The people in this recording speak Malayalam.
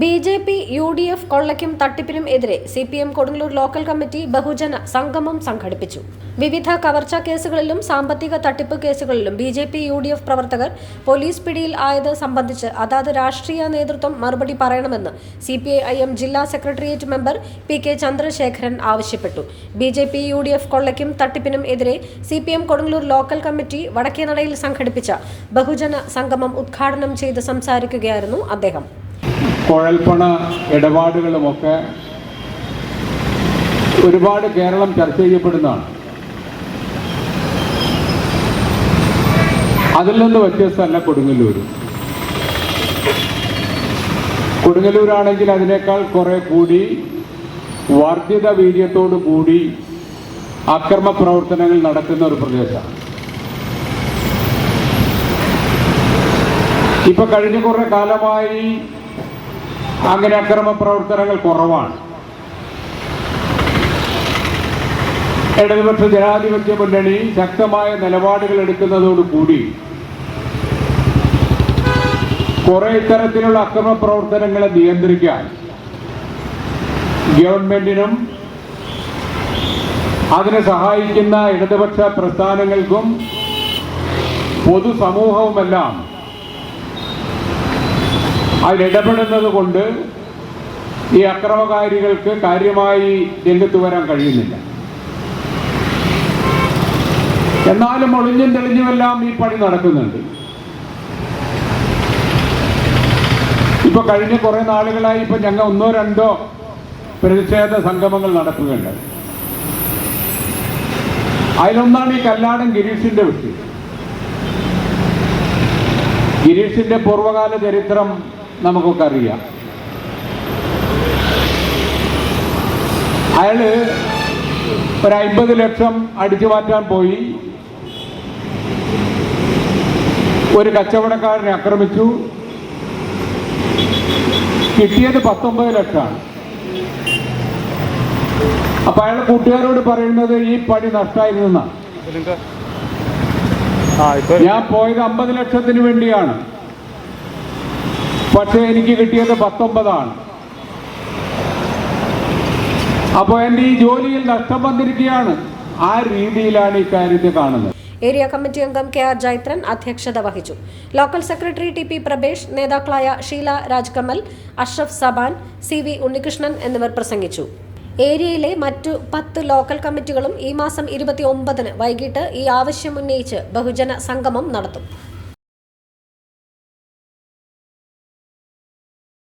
B J P U D F കൊള്ളയ്ക്കും തട്ടിപ്പിനും എതിരെ C P M Kodungallur local committee ബഹുജന സംഗമം സംഘടിപ്പിച്ചു. വിവിധ കവർച്ചാ കേസുകളിലും സാമ്പത്തിക തട്ടിപ്പ് കേസുകളിലും B J P U D F പ്രവർത്തകർ പോലീസ് പിടിയിൽ ആയത് സംബന്ധിച്ച് അതാത് രാഷ്ട്രീയ നേതൃത്വം മറുപടി പറയണമെന്ന് സി പി ഐ എം ജില്ലാ secretariat member P K Chandrasekharan ആവശ്യപ്പെട്ടു. B J P U D F കൊള്ളയ്ക്കും തട്ടിപ്പിനും എതിരെ C P M Kodungallur local committee വടക്കേനടയിൽ സംഘടിപ്പിച്ച ബഹുജന സംഗമം ഉദ്ഘാടനം ചെയ്ത് സംസാരിക്കുകയായിരുന്നു അദ്ദേഹം. കുഴൽപ്പണ ഇടപാടുകളുമൊക്കെ ഒരുപാട് കേരളം ചർച്ച ചെയ്യപ്പെടുന്നതാണ്. അതിൽ നിന്ന് വ്യത്യസ്തമല്ല കൊടുങ്ങല്ലൂർ. കൊടുങ്ങല്ലൂരാണെങ്കിൽ അതിനേക്കാൾ കുറെ കൂടി വർദ്ധിത വീര്യത്തോടു കൂടി അക്രമ പ്രവർത്തനങ്ങൾ നടക്കുന്ന ഒരു പ്രദേശമാണ്. ഇപ്പൊ കഴിഞ്ഞ കുറെ കാലമായി അങ്ങനെ അക്രമ പ്രവർത്തനങ്ങൾ കുറവാണ്. ഇടതുപക്ഷ ജനാധിപത്യ മുന്നണി ശക്തമായ നിലപാടുകൾ എടുക്കുന്നതോടുകൂടി കുറെ ഇത്തരത്തിലുള്ള അക്രമ പ്രവർത്തനങ്ങളെ നിയന്ത്രിക്കാൻ ഗവൺമെന്റിനും അതിനെ സഹായിക്കുന്ന ഇടതുപക്ഷ പ്രസ്ഥാനങ്ങൾക്കും പൊതുസമൂഹവുമെല്ലാം അതിലിടപെടുന്നത് കൊണ്ട് ഈ അക്രമകാരികൾക്ക് കാര്യമായി രംഗത്ത് വരാൻ കഴിയുന്നില്ല. എന്നാലും ഒളിഞ്ഞും തെളിഞ്ഞുമെല്ലാം ഈ പണി നടക്കുന്നുണ്ട്. ഇപ്പൊ കഴിഞ്ഞ കുറെ നാളുകളായി ഇപ്പൊ ഞങ്ങൾ ഒന്നോ രണ്ടോ പ്രതിഷേധ സംഗമങ്ങൾ നടക്കുകയുണ്ട് അതിലൊന്നാണ് ഈ കല്ലാടൻ ഗിരീഷിന്റെ വിഷയം. ഗിരീഷിന്റെ പൂർവകാല ചരിത്രം നമുക്കൊക്കെ അറിയാം. അയാൾ ഒരു അമ്പത് ലക്ഷം അടിച്ചു മാറ്റാൻ പോയി. ഒരു കച്ചവടക്കാരനെ ആക്രമിച്ചു. കിട്ടിയത് പത്തൊമ്പത് ലക്ഷമാണ്. അപ്പൊ അയാൾ കൂട്ടുകാരോട് പറയുന്നത് ഈ പണി നഷ്ടമായിരുന്നാണ് ഞാൻ പോയത് അമ്പത് ലക്ഷത്തിന് വേണ്ടിയാണ്. പക്ഷെ എനിക്ക് കിട്ടിയത് പത്തൊമ്പതാണ്. അപ്പോൾ എന്റെ ഈ ജോലിയിൽ നഷ്ടം വന്നിരിക്കുകയാണ്. ആ രീതിയിലാണ് ഈ കാര്യത്തെ കാണുന്നത്. ഏരിയ കമ്മിറ്റി അംഗം കെ ആർ ജൈത്രൻ അധ്യക്ഷത വഹിച്ചു. Local secretary T P Prabesh നേതാക്കളായ ഷീല രാജ്കമൽ അഷ്റഫ് സബാൻ സി വി ഉണ്ണികൃഷ്ണൻ എന്നിവർ പ്രസംഗിച്ചു. ഏരിയയിലെ മറ്റു പത്ത് ലോക്കൽ കമ്മിറ്റികളും ഈ മാസം ഇരുപത്തി ഒമ്പതിന് വൈകിട്ട് ഈ ആവശ്യം ഉന്നയിച്ച് ബഹുജന സംഗമം നടത്തും.